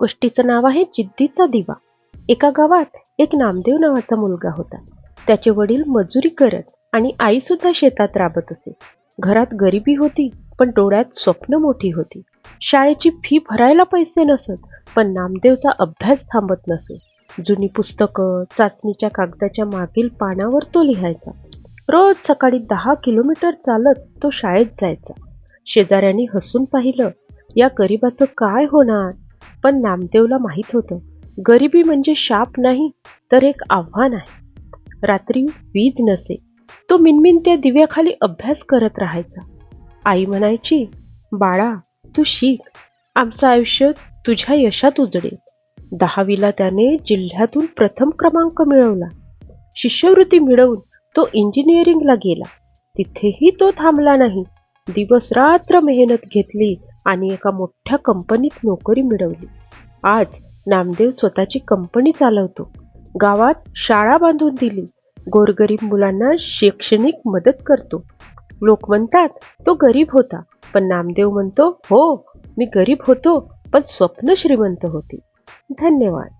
गोष्टीचं नाव आहे जिद्दीचा दिवा. एका गावात एक नामदेव नावाचा मुलगा होता. त्याचे वडील मजुरी करत आणि आईसुद्धा शेतात राबत असे. घरात गरिबी होती पण डोळ्यात स्वप्न मोठी होती. शाळेची फी भरायला पैसे नसत पण नामदेवचा अभ्यास थांबत नसे. जुनी पुस्तकं चाचणीच्या कागदाच्या मागील पानावर तो लिहायचा. रोज सकाळी दहा किलोमीटर चालत तो शाळेत जायचा. शेजाऱ्यांनी हसून पाहिलं या गरिबाचं काय होणार? पण नामदेवला माहीत होतं. गरिबी म्हणजे शाप नाही तर एक आव्हान आहे. रात्री वीज नसे. तो मिनमिन त्या दिव्याखाली अभ्यास करत राहायचा. आई म्हणायची बाळा तू शिक. आमचं आयुष्य तुझ्या यशात उजडेल. दहावीला त्याने जिल्ह्यातून प्रथम क्रमांक मिळवला. शिष्यवृत्ती मिळवून तो इंजिनिअरिंगला गेला. तिथेही तो थांबला नाही. दिवस रात्र मेहनत घेतली आणि एका मोठ्या कंपनीत नोकरी मिळवली. आज नामदेव स्वतःची कंपनी चालवतो. गावात शाळा बांधून दिली. गोरगरीब मुलांना शैक्षणिक मदत करतो. लोक म्हणतात तो गरीब होता. पण नामदेव म्हणतो हो मी गरीब होतो पण स्वप्न श्रीमंत होती. धन्यवाद.